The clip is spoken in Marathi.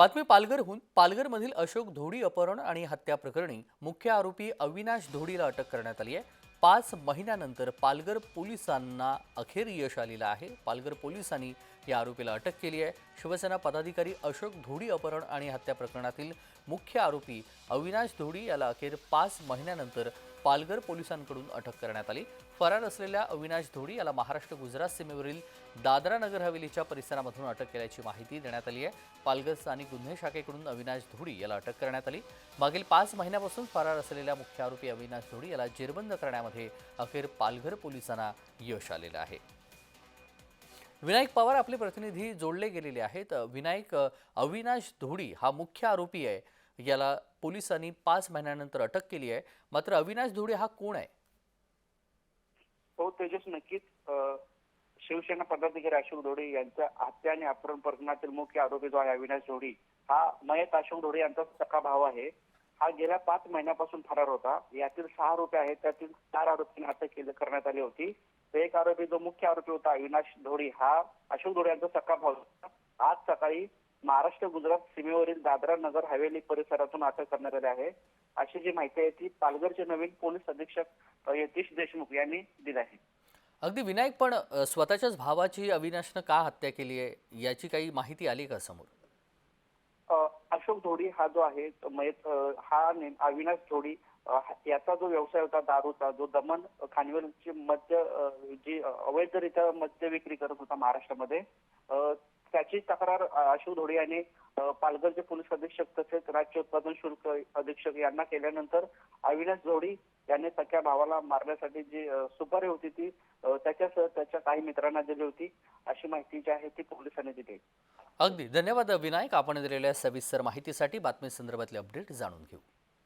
बातमी पालघरहून. पालघरमधील अशोक धोडी अपहरण आणि हत्या प्रकरणी मुख्य आरोपी अविनाश धोडीला अटक करण्यात आली आहे. पाच महिन्यानंतर पालघर पोलिसांना अखेर यश आलेलं आहे. पालघर पोलिसांनी या आरोपीला अटक केली आहे. शिवसेना पदाधिकारी अशोक धोडी अपहरण आणि हत्या प्रकरणातील मुख्य आरोपी अविनाश धोडी याला अखेर पाच महिन्यानंतर पालघर पोलिसांकडून अटक करण्यात आली. फरार असलेल्या अविनाश धोडी याला महाराष्ट्र गुजरात सीमेवरील दादरा नगर हवेलीच्या परिसरामधून अटक केल्याची माहिती देण्यात आली आहे. पालघर स्थानिक गुन्हे शाखेकडून अविनाश धोडी याला अटक करण्यात आली. मागील पाच महिन्यापासून फरार असलेल्या मुख्य आरोपी अविनाश धोडी याला जेरबंद करण्यामध्ये अखेर पालघर पोलिसांना यश आलेलं आहे. विनायक पवार आपले प्रतिनिधी जोडले गेलेले आहेत. विनायक अविनाश धोडी हा मुख्य आरोपी आहे. याला पोलिसांनी पाच महिन्यानंतर अटक केली आहे. मात्र अविनाश धोडी हा कोण आहे? हो तेजस नक्कीच. शिवसेना पदाधिकारी अशोक ढोडे यांच्या हत्या आणि अपहरण प्रकरणातील मुख्य आरोपी जो आहे अविनाश ढोडी हा मयत अशोक ढोडे यांचा सखा भाव आहे. हा गेल्या पाच महिन्यापासून फरार होता. यातील सहा आरोपी आहेत. त्यातील चार आरोपींना अटक केली करण्यात आली होती. एक आरोपी जो मुख्य आरोपी होता अविनाश ढोडी हा अशोक ढोडे यांचा सखा भाव होता. आज सकाळी महाराष्ट्र गुजरात सीमेवरील दादरा नगर हवेली परिसरातून अटक करण्यात आली आहे. अशी जी माहिती आहे ती पालघरचे नवीन पोलीस अधीक्षक यतीश देशमुख यांनी दिली आहे. अगदी विनायक पण स्वतःच्याच भावाची अविनाशनं का हत्या केली आहे याची काही माहिती आली का समोर? अशोक धोडी हा जो आहे हा अविनाश धोडी याचा जो व्यवसाय होता दारूचा जो दमन खानवेलची मद्य जी अवैधरित्या मद्य विक्री करत होता महाराष्ट्रामध्ये त्याची तक्रार अशोक धोडी यांनी पालघरचे पोलीस अधीक्षक तसेच राज्य उत्पादन शुल्क अधीक्षक यांना केल्यानंतर अविनाश धोडी यांनी सख्या भावाला मारण्यासाठी जी सुपारी होती ती त्याच्यासह त्याच्या काही मित्रांना दिली होती. अशी माहिती जी आहे ती पोलिसांनी दिली. अगदी. धन्यवाद विनायक. आपण दिलेल्या सविस्तर माहितीसाठी बातमी संदर्भातले अपडेट जाणून घेऊ.